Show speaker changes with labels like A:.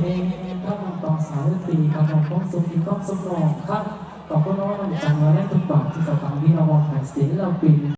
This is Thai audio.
A: เพลงแอให้งครับตออสาวตีครับของของสุขีของสมรองครับขอบคุณน้องจังหวะและทุกบาทที่กำลังที่เรามองหายเราปิน